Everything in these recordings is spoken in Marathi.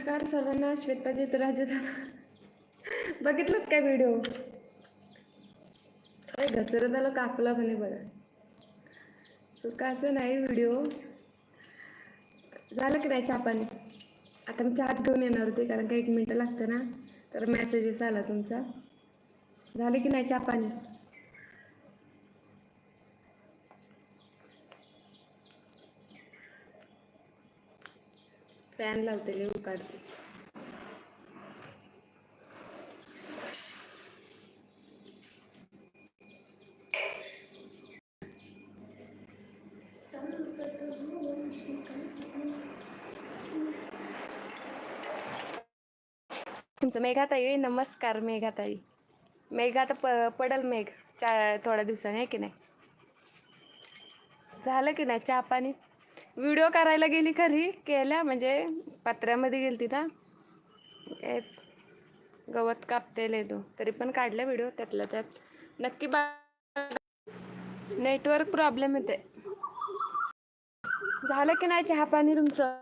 नमस्कार सर्वांना श्वेताजी राजू बघितलं काय व्हिडिओ घसरत आलं कापला म्हणे बघा. सुखाचं नाही व्हिडिओ झालं की नाही छापाने आता मी चहाच घेऊन येणार होते कारण का एक मिनटं लागतं ना. तर मेसेजेस आला तुमचा. झालं की नाही चहा स्टँड फॅन लावते लिहू काढते. तुमचं मेघाताई नमस्कार मेघाताई. मेघ आता प पडल मेघ चा थोड्या दिवसाने आहे की नाही? झालं की नाही चहा पाणी? व्हिडिओ करायला गेली खरी केल्या म्हणजे पत्र्यामध्ये गेलती ना. काय गवत कापतेल तो. तरी पण काढला व्हिडिओ त्यातल्या त्यात. नक्की बा नेटवर्क प्रॉब्लेम येते झालं की नाही चहा पाणी तुमचं?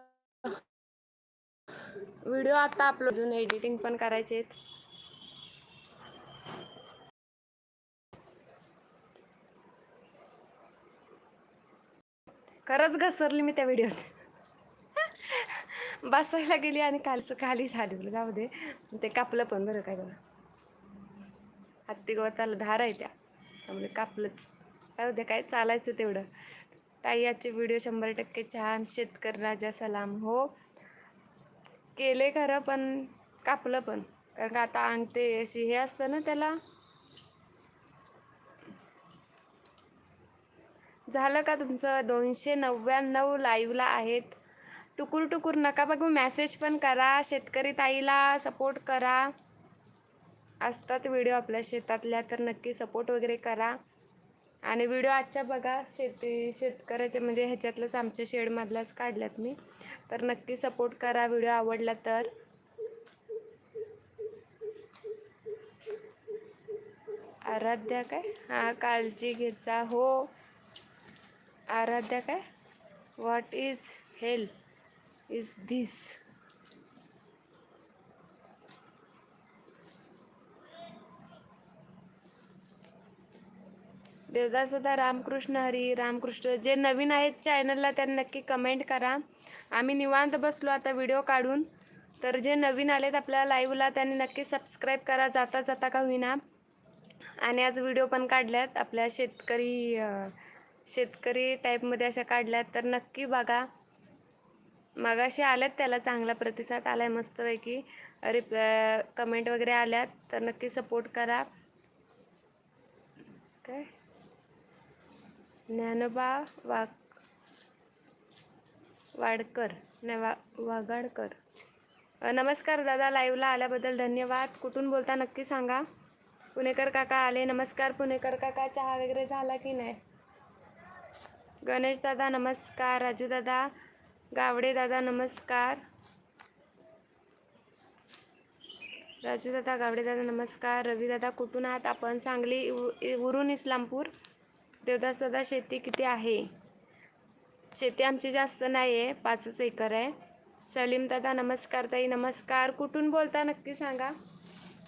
व्हिडिओ आता आपलं अजून एडिटिंग पण करायचे आहेत खरंच घसरली मी त्या व्हिडिओत. बसायला गेली आणि कालचं खाली झाली जाऊ दे. ते कापलं पण बरं काय बघा हत्ती गवताला धार आहे त्या. त्यामुळे कापलंच. काय उद्या काय चालायचं तेवढं. ताई आजचे व्हिडिओ शंभर टक्के छान. शेतकरी राजा सलाम हो. केले खरं पण कापलं पण. कारण का आता अंगते अशी हे असतं ना त्याला झालं का तुमचं? दोनशे नव्याण्णव लाईव्हला आहेत. टुकूर टुकूर नका बघू. मॅसेज पण करा. शेतकरी ताईला सपोर्ट करा. असतात व्हिडिओ आपल्या शेतातल्या तर नक्की सपोर्ट वगैरे करा. आणि व्हिडिओ आजच्या बघा. शेती शेतकऱ्याच्या म्हणजे ह्याच्यातलंच आमच्या शेडमधलाच काढल्यात मी. तर नक्की सपोर्ट करा. व्हिडिओ आवडला तर. आराध्या काय? हां काळजी घेचा हो. आराध्या काय? What is hell is this Devdas होता रामकृष्ण हरी रामकृष्ण. जे नवीन आहेत चॅनलला त्यांना नक्की कमेंट करा. आम्ही निवांत बसलो आता व्हिडिओ काढून. तर जे नवीन आलेत आपल्या लाईव्हला त्यांनी नक्की सबस्क्राईब करा. जाता जाता का होईना. आणि आज व्हिडिओ पण काढल्यात आपल्या शेतकरी शेतकरी टाईपमध्ये अशा काढल्यात तर नक्की बघा. मगाशी आल्यात त्याला चांगला प्रतिसाद आला आहे मस्तपैकी रिप कमेंट वगैरे आल्यात तर नक्की सपोर्ट करा. काय? ज्ञानोबा वा वाडकर नाही वा वागाडकर नमस्कार दादा लाईव्हला आल्याबद्दल धन्यवाद. कुठून बोलता नक्की सांगा. पुणेकर काका आले. नमस्कार पुणेकर काका. चहा वगैरे झाला की नाही? गणेश दादा नमस्कार. राजू दादा गावडे दादा नमस्कार. राजू दादा गावडे दादा नमस्कार. रवी दादा कुठून आहात? आपण सांगली उरून इस्लामपूर. देवदास दादा शेती किती आहे? शेती आमची जास्त नाही आहे पाचच एकर आहे. सलीम दादा नमस्कार ताई नमस्कार. कुठून बोलता नक्की सांगा.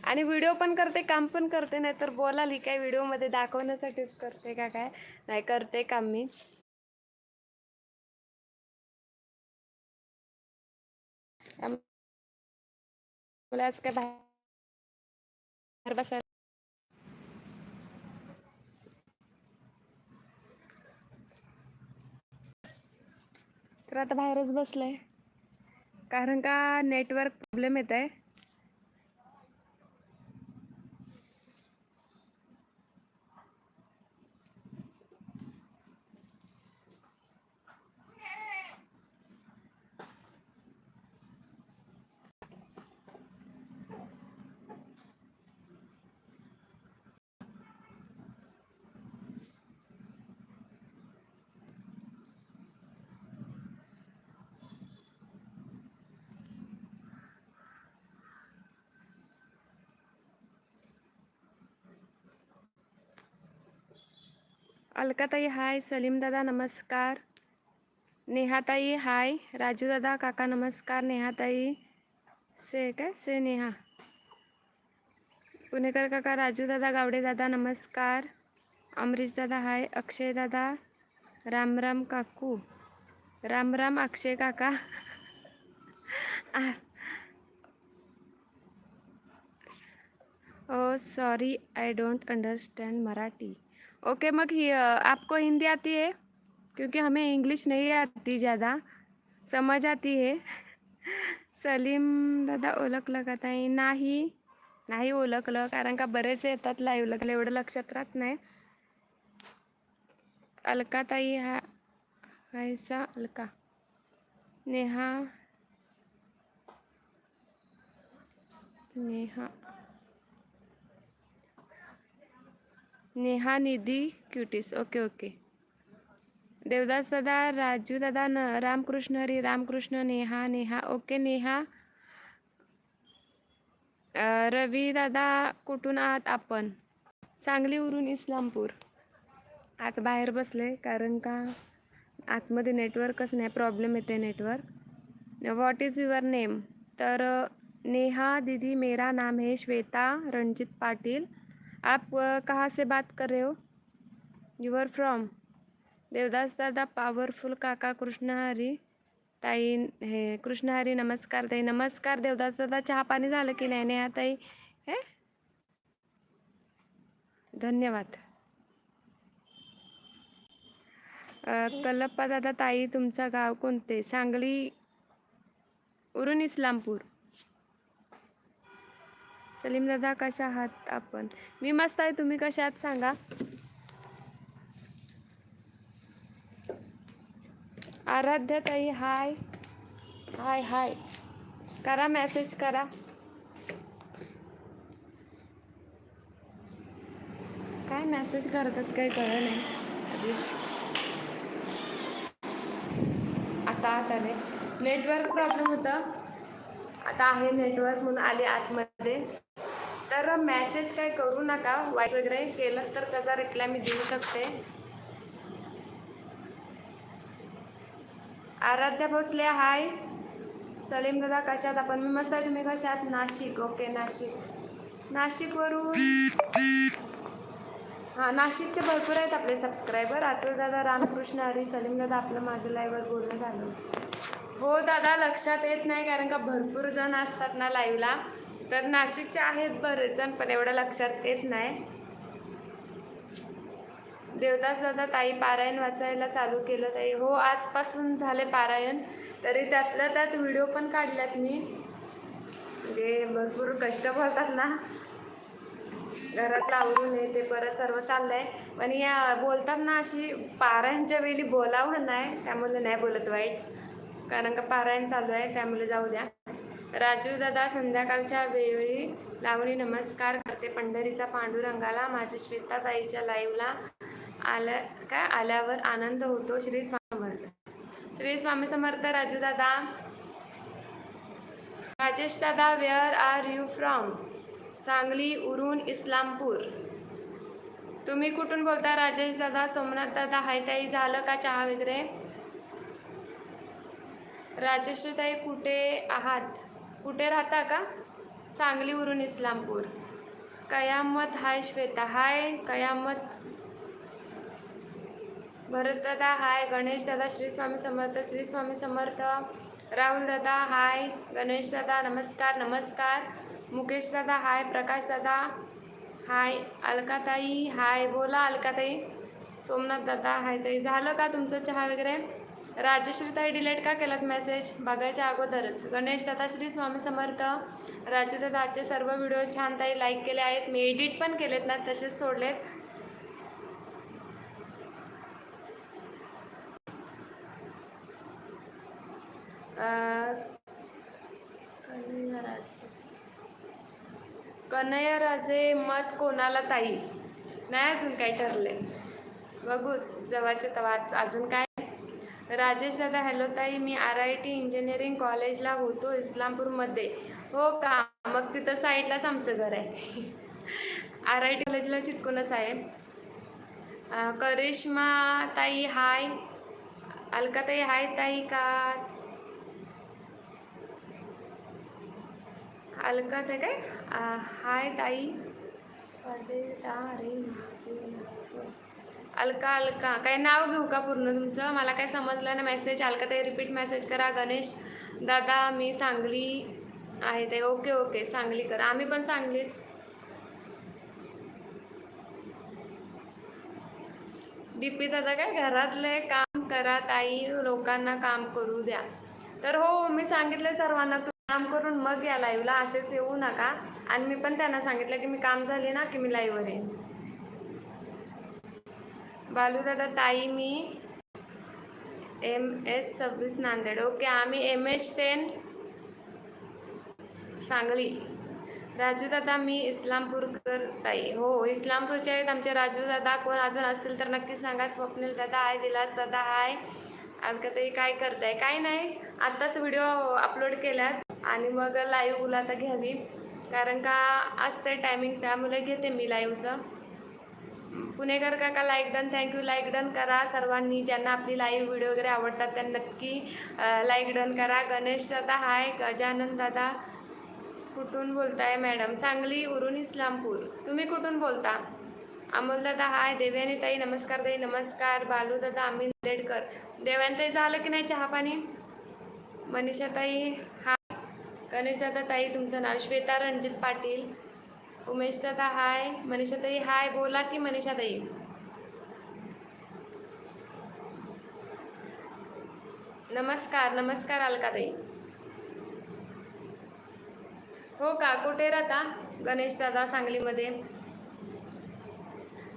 आणि व्हिडिओ पण करते काम पण करते नाही तर बोलाली काय व्हिडिओमध्ये दाखवण्यासाठीच करते का काय? नाही करते काम मी. मला आज काय बाहेर बसायला तर आता बाहेरच बसलंय. कारण का नेटवर्क प्रॉब्लेम येत आहे अलकाताई हाय. सलीम दादा नमस्कार. नेहाताई हाय. राजू दादा काका नमस्कार. नेहाताई से काय? से नेहा. पुणेकर काका राजू दादा गावडे दादा नमस्कार. अमरीश दादा हाय. अक्षय दादा राम राम काकू. राम राम अक्षय काका. ओ sorry I don't understand Marathi. Okay मग ही आपको हिंदी आती है? क्योंकि हमें इंग्लिश नहीं आती ज़्यादा। समझ आती है। सलीम दादा ओळखलं का ताई नाही नाही ओळखलं कारण का बरेच येतात लाईव्हला एवढं लक्षात राहत नाही. अलका ताई हा हायसा Alka. Neha Neha. Neha Nidhi cuties. Okay okay. Devdas दादा राजू दादा न रामकृष्ण हरी रामकृष्ण नेहा नेहा. ओके नेहा. रवी दादा कुठून आहात आपण? सांगलीवरून इस्लामपूर. आज बाहेर बसले कारण का? आतमध्ये नेटवर्कच नाही प्रॉब्लेम येते network. What is your name तर नेहा दीदी मेरा नाम है श्वेता रणजित पाटील. आप कहाँ से बात कर रहे हो? यू आर फ्रॉम देवदास दादा पॉवरफुल काका कृष्णहरी. ताई हे कृष्णहरी नमस्कार ताई. नमस्कार देवदास दादा चहा पाणी झालं की नाही? नेहा ताई हे? धन्यवाद. कलप्पा दादा ताई तुमचं गाव कोणते? सांगली उरून इस्लामपूर. सलीम दादा कशा आहात आपण? मी मस्त आहे. तुम्ही कशा आहात? सांगा. आराध्य ताई हाय. हाय हाय. करा मेसेज करा. काय मेसेज करतात काही कळलं नाही. आधीच. आता आत आले नेटवर्क प्रॉब्लेम होतं. आता आहे नेटवर्क म्हणून आले आतमध्ये. तर मेसेज काय करू नका. वाईट वगैरे केलं तर त्याचा रिप्लाय मी देऊ शकते. आराध्या भोसले हाय सलीम दादा कशात? आपण मी मस्त आहे तुम्ही कशात? नाशिक ओके नाशिक. नाशिकवरून. हां नाशिकचे भरपूर आहेत आपले सबस्क्रायबर अतुल दादा रामकृष्ण हरी सलीम दादा आपलं मागे लाईव्हवर बोलणं झालं. हो दादा लक्षात येत नाही कारण का भरपूर जण असतात ना लाईव्हला तर नाशिकच्या आहेत बरेच जण पण एवढं लक्षात येत नाही. देवदास दादा ताई पारायण वाचायला चालू केलं ताई. हो आजपासून झाले पारायण. तरी त्यातल्या त्यात व्हिडिओ पण काढल्यात मी. म्हणजे भरपूर कष्ट बोलतात ना. घरात आवरून येते ते परत सर्व चाललंय. पण या बोलतात ना अशी पारायणच्या वेळी बोलावं नाही त्यामुळे नाही बोलत वाईट. कारण का पारायण चालू आहे त्यामुळे जाऊ द्या. राजू दादा संध्याकाळच्या वेळी लावणी नमस्कार करते. पंढरीचा पांडुरंगाला माझ्या श्वेताताईच्या लाईव्हला आल्या काय? आल्यावर आनंद होतो. श्री स्वामी समर्थ श्री स्वामी समर्थ राजू दादा राजेश दादा where are you from Sangli उरून Islampur. तुम्ही कुठून बोलता राजेश दादा सोमनाथ दादा हाय ताई झालं का चहा वगैरे? राजेश ताई कुठे आहात? कुठे राहता का? सांगलीवरून इस्लामपूर. कयामत हाय श्वेता हाय कयामत. भरतदादा हाय गणेश दादा श्री स्वामी समर्थ श्री स्वामी समर्थ. राहुल दादा हाय गणेश दादा नमस्कार नमस्कार. मुकेश दादा हाय प्रकाश दादा हाय अलकाताई हाय बोला अलकाताई. सोमनाथ दादा हाय ताई झालं का तुमचं चहा वगैरे? राजश्री ताई का केलात मेसेज बघायच्या अगोदरच. गणेश दादा श्री स्वामी समर्थ. राजू दादा आजचे सर्व व्हिडिओ छान ताई लाईक केले आहेत. मी एडिट पण केलेत ना तसेच सोडलेत. अं, कन्हैयाराजे मत कोणाला ताई? नाही अजून काय ठरले बघू जवाचे तवा अजून काय राजेश दादा हॅलो ताई मी आर आय टी इंजिनिअरिंग कॉलेजला होतो इस्लामपूरमध्ये. हो का? मग तिथं साईडलाच आमचं घर आहे. आर आय टी कॉलेजला चिटकूनच आहे. करिश्मा ताई हाय. अलका ताई हाय ताई का? अलका ते काय? हाय ताई. अरे अलका अलका. काय नाव घेऊ का पूर्ण तुमचं? मला काय समजलं ना मेसेज अलका ताई रिपीट मेसेज करा. गणेश दादा मी सांगली आहे ते ओके ओके सांगली करा. आम्ही पण सांगलीच. डीपी दादा काय घरातले काम करा ताई. लोकांना काम करू द्या. तर हो मी सांगितलं सर्वांना तू काम करून मग या लाईव्हला असेच येऊ नका. आणि मी पण त्यांना सांगितलं की मी काम झाले ना की मी लाईव्हवर येईन. बालू दादा ताई मी एम एस सव्वीस नांदेड. ओके आम्ही M H ten Sangli. Raju दादा मी इस्लामपूरकर ताई. हो इस्लामपूरचे आहेत आमचे राजू दादा कोण अजून असतील तर नक्की सांगा. स्वप्नील दादा आय विलास दादा आहे. आता ताई काय करताय? काय नाही. आत्ताच व्हिडिओ अपलोड केल्यात आणि मग लाईव्ह आता घ्यावी. कारण का असते टायमिंग त्यामुळे घेते मी लाईव्हचं पुणेकर काका like done thank you like done करा. सर्वांनी ज्यांना आपली लाईव्ह व्हिडिओ वगैरे आवडतात त्यांना नक्की लाईक डन करा. गणेश दादा हाय गजानन दादा. कुठून बोलताय मॅडम सांगली उरून इस्लामपूर. तुम्ही कुठून बोलता? अमोल दादा हाय देव्यानीताई नमस्कार ताई नमस्कार. बालू दादा नांदेडकर देवयानी झालं की नाही चहा पाणी? मनीषा ताई हा. गणेश दादा ताई तुमचं नाव श्वेता रणजित पाटील. उमेश दादा हाय. मनीषा ताई हाय. बोला की मनीषा ताई. नमस्कार नमस्कार अलका ताई. हो का? कुठे राहता गणेश दादा सांगलीमध्ये?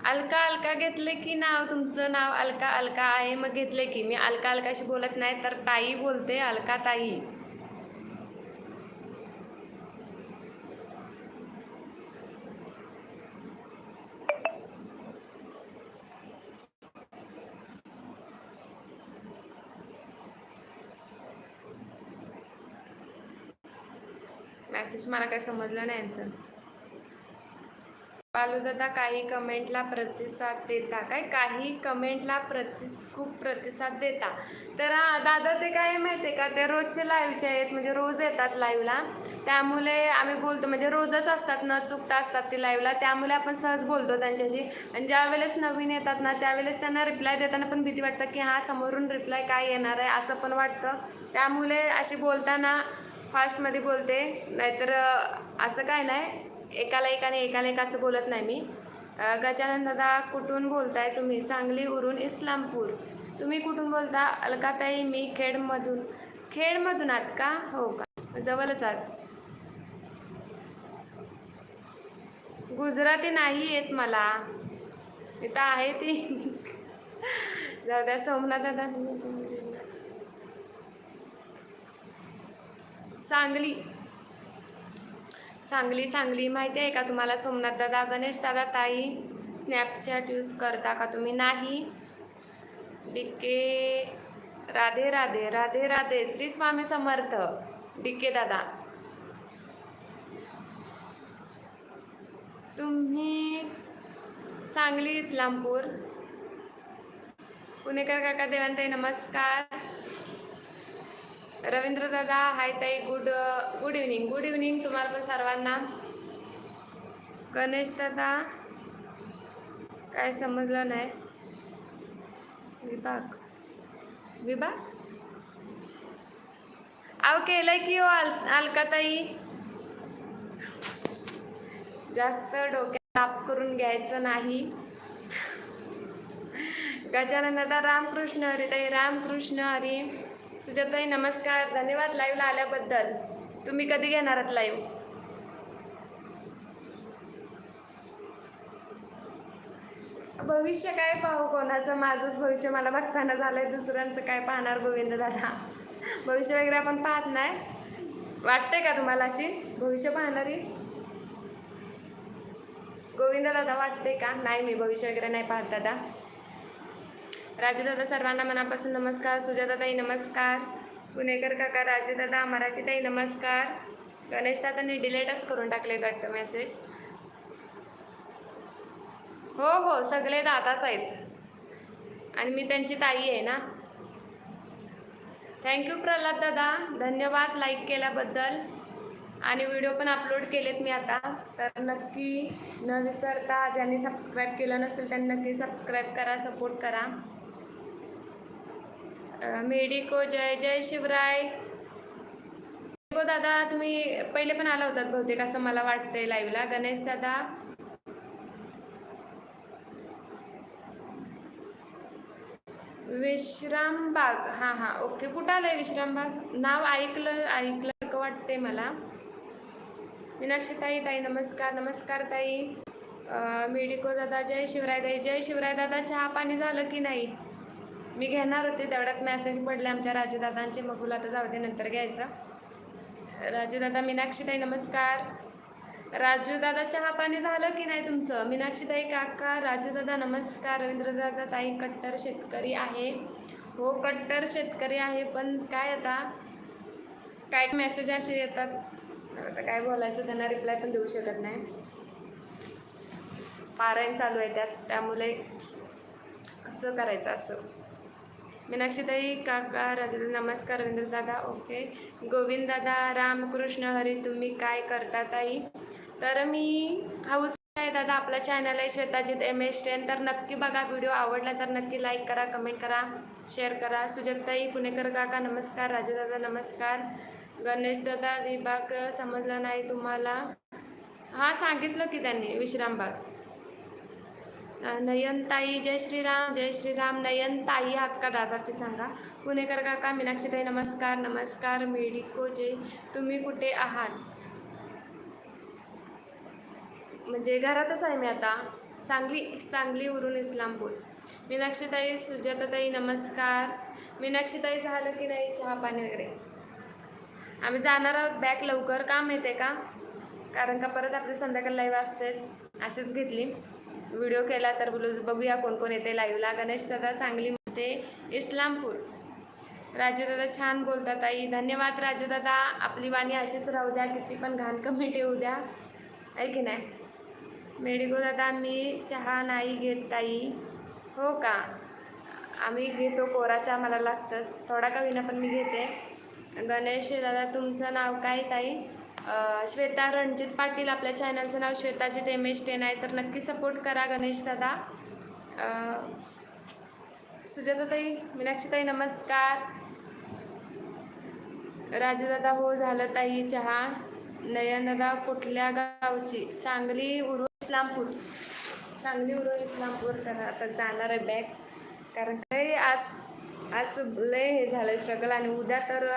अलका अलका घेतले की नाव? तुमचं नाव अलका अलका आहे. मग घेतले की. मी अलका अलकाशी बोलत नाही तर ताई बोलते अलका ताई मॅसेज मला काही समजलं नाही यांचं बालूदादा काही कमेंटला प्रतिसाद देता. काय? काही कमेंटला प्रति खूप प्रतिसाद देता. तर दादा ते काय माहिती आहे का? ते रोजचे लाईव्हचे आहेत. म्हणजे रोज येतात लाईव्हला त्यामुळे आम्ही बोलतो म्हणजे रोजच असतात न चुकता असतात ते लाईव्हला त्यामुळे आपण सहज बोलतो त्यांच्याशी. आणि ज्या वेळेस नवीन येतात ना त्यावेळेस त्यांना रिप्लाय देताना पण भीती वाटतं की हा समोरून रिप्लाय काय येणार आहे असं पण वाटतं. त्यामुळे अशी बोलताना फास्टमध्ये बोलते. नाहीतर असं काय नाही. एकाला एकाने आणि एकाला एक असं बोलत नाही मी. गजानन दादा कुठून बोलताय तुम्ही? सांगली उरून इस्लामपूर. तुम्ही कुठून बोलता? अलकाताई मी खेडमधून. खेडमधून आहात का? हो का? जवळच आहात. गुजराती नाही येत मला. इथं आहे ती. जाऊ द्या सोमनाथ दादा. सांगली. सांगली सांगली माहिती आहे का तुम्हाला? सोमनाथ दादा गणेश दादा ताई स्नॅपचॅट यूज करता का तुम्ही? नाही. डिके राधे राधे राधे राधे श्री स्वामी समर्थ डिके दादा. तुम्ही सांगली इस्लामपूर. पुणेकर काका देवांताई नमस्कार. रवींद्र दादा हाय ताई good good evening good evening तुम्हाला पण सर्वांना. गणेश दादा काय समजलं नाही? विभाग. विभाग? अहो केलं की हो अल अलकाताई? जास्त डोक्यात ताप करून घ्यायचं नाही. गजानन दादा रामकृष्ण हरी ताई रामकृष्ण हरी. सुजाताई नमस्कार. धन्यवाद लाईव्हला आल्याबद्दल. तुम्ही कधी घेणार आहात लाईव्ह भविष्य काय पाहू कोणाचं? माझंच भविष्य मला बघताना झालंय. दुसऱ्यांचं काय पाहणार गोविंद दादा? भविष्य वगैरे आपण पाहत नाही. वाटतंय का तुम्हाला अशी? भविष्य पाहणारी? गोविंद दादा वाटते का? नाही मी भविष्य वगैरे नाही पाहत दादा. राजेदादा सर्वांना मनापासून नमस्कार सुजाताताई नमस्कार पुणेकर काका राजेदादा मराठीताई नमस्कार. गणेश दादांनी डिलेटच करून टाकले वाटतं मेसेज हो हो सगळे दादाच आहेत. आणि मी त्यांची ताई आहे ना. थँक्यू प्रल्हाद दादा. धन्यवाद लाईक केल्याबद्दल. आणि व्हिडिओ पण अपलोड केलेत मी आता. तर नक्की न विसरता ज्यांनी सबस्क्राईब केलं नसेल त्यांनी नक्की सबस्क्राईब करा सपोर्ट करा. मेडिको जय जय शिवराय. मेडिको दादा तुम्ही पहिले पण आला होतात बहुतेक असं मला वाटतंय लाईव्हला गणेश दादा. विश्राम बाग. हां हां ओके. कुठं आलंय विश्राम बाग? नाव ऐकलं ऐकलं का मला? मीनाक्षी ताई ताई नमस्कार नमस्कार ताई. मेडिको दादा जय शिवराय ताई. जय शिवराय दादा चहा पाणी झालं की नाही? मी घेणार होते तेवढ्यात मेसेज पडले आमच्या राजूदादांचे. मग तुला आता जाऊ दे नंतर घ्यायचं. राजूदादा मीनाक्षीताई नमस्कार. राजूदादा चहा पाणी झालं की नाही तुमचं? मीनाक्षीताई काका राजूदादा नमस्कार. रवींद्रदादा ताई कट्टर शेतकरी आहे. हो कट्टर शेतकरी आहे पण काय आता? काय मेसेज असे येतात? आता काय बोलायचं त्यांना रिप्लाय पण देऊ शकत नाही. पारायण चालू आहे त्यात त्यामुळे असं करायचं असं. मीनाक्षीताई काका राजू नमस्कार रवींद्र दादा ओके. गोविंद दादा रामकृष्ण हरी तुम्ही काय करता ताई? तर मी हाऊस आहे दादा आपला चॅनल आहे श्वेताजीत एम एस टेन तर नक्की बघा व्हिडिओ आवडला तर नक्की लाईक करा कमेंट करा शेअर करा. सुजगताई पुणेकर काका नमस्कार राजू दादा नमस्कार. गणेश दादा विभाग समजला नाही तुम्हाला. हां सांगितलं की त्यांनी विश्रामबाग. नयनताई जय श्रीराम जय श्रीराम नयनताई आहात का दादा ते सांगा. पुणेकर काका मीनाक्षीताई नमस्कार नमस्कार मेडिको जय तुम्ही कुठे आहात? म्हणजे घरातच आहे मी आता. सांगली सांगलीवरून इस्लामपूर. मीनाक्षीताई सुजाताताई नमस्कार. मीनाक्षीताई झालं की नाही? चहा पाणी वगैरे? आम्ही जाणार आहोत बॅक लवकर. का माहिती का? कारण का परत आपली संध्याकाळी लाईव्ह असतेच अशीच घेतली. व्हिडिओ केला तर बोलू बघूया कोण कोण येते लाईव्हला गणेश दादा सांगलीमध्ये इस्लामपूर. राजू दादा छान बोलतात ताई. धन्यवाद राजू दादा. आपली वाणी अशीच राहू द्या किती पण घाण कमेंट येऊ द्या. आहे की नाही? मेडिको दादा मी चहा नाही घेत ताई. हो का? आम्ही घेतो कोरा चहा मला लागतंच. थोडा का विना पण मी घेते. गणेश दादा तुमचं नाव काय ताई? श्वेता रणजित पाटील आपल्या चॅनलचं नाव श्वेताजित एम एस टेन आहे तर नक्की सपोर्ट करा गणेश दादा. सुजाताताई मीनाक्षीताई नमस्कार. राजूदादा हो झालं ताई चहा. नयनदा कुठल्या गावची? सांगली उरून इस्लामपूर. सांगली उरून इस्लामपूर. तर आता जाणार आहे बॅग कारण काही आज आज लय हे झालं स्ट्रगल आणि उद्या तर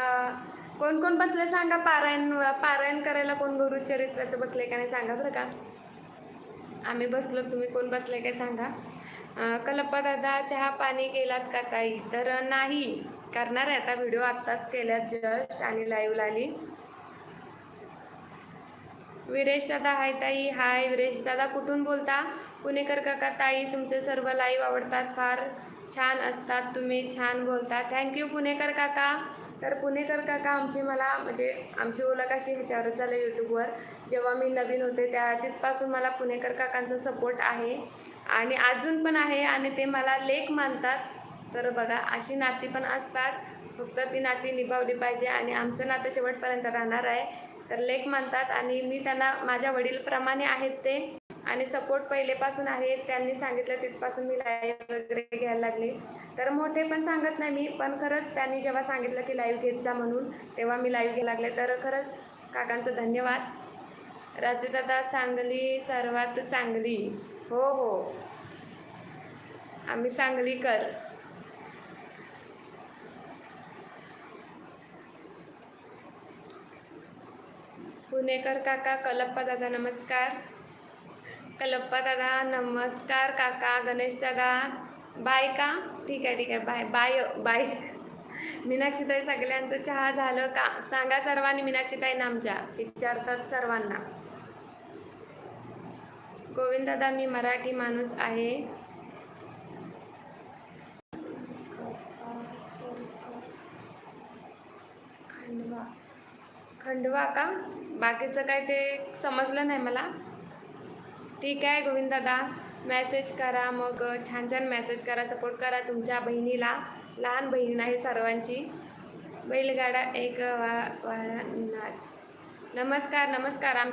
कोण कोण बसले सांगा पारायण पारायण करायला कोण गुरु चरित्राचं बसले का नाही सांगा बरं का. आम्ही बसलो तुम्ही कोण बसले काय सांगा. अं, कल्पा दादा चहा पाणी केलात का ताई? तर नाही करणार आहे आता व्हिडिओ आत्ताच केल्यात जस्ट आणि लाईव्ह आली. विरेश दादा हाय ताई हाय. विरेश दादा कुठून बोलता? पुणेकर काका ताई तुमचे सर्व लाईव्ह आवडतात फार. छान असतात तुम्ही छान बोलता. थँक्यू पुणेकर काका. तर पुणेकर काका आमची मला म्हणजे आमची ओळख अशी ह्याच्यावरच झालं यूट्यूबवर. जेव्हा मी नवीन होते त्या तिथपासून मला पुणेकर काकांचा सपोर्ट आहे. आणि अजून पण आहे आणि ते मला लेख मानतात. तर बघा अशी नाती पण असतात. फक्त ती नाती निभावली पाहिजे आणि आमचं नातं शेवटपर्यंत राहणार आहे. तर लेख मानतात आणि मी त्यांना माझ्या वडीलप्रमाणे आहेत ते. आणि सपोर्ट पहिलेपासून आहे त्यांनी सांगितलं तिथपासून मी लाईव्ह वगैरे घ्यायला लागली. तर मोठे पण सांगत नाही मी पण खरंच त्यांनी जेव्हा सांगितलं की लाईव्ह घेत जा म्हणून तेव्हा मी लाईव्ह घ्यायला लागले. तर खरंच काकांचं धन्यवाद. राजदादा सांगली सर्वात चांगली. हो हो. आम्ही सांगलीकर. पुणेकर काका कलप्पा दादा नमस्कार. कलप्पा दादा नमस्कार काका गणेश दादा. बाय का? ठीक आहे ठीक आहे. Bye bye bye. मीनाक्षीताई सगळ्यांचं चहा झालं का? सांगा सर्वांनी मीनाक्षीताई नामच्या विचारतात सर्वांना. गोविंद दादा मी मराठी माणूस आहे. खंडवा. खंडवा का? बाकीचं काय ते समजलं नाही मला. ठीक आहे गोविंद दादा मेसेज करा मग छान छान मेसेज करा सपोर्ट करा तुमच्या बहिणीला. लहान बहीण आहे सर्वांची. बैलगाडा एक वा वाळणार नमस्कार नमस्कार. आम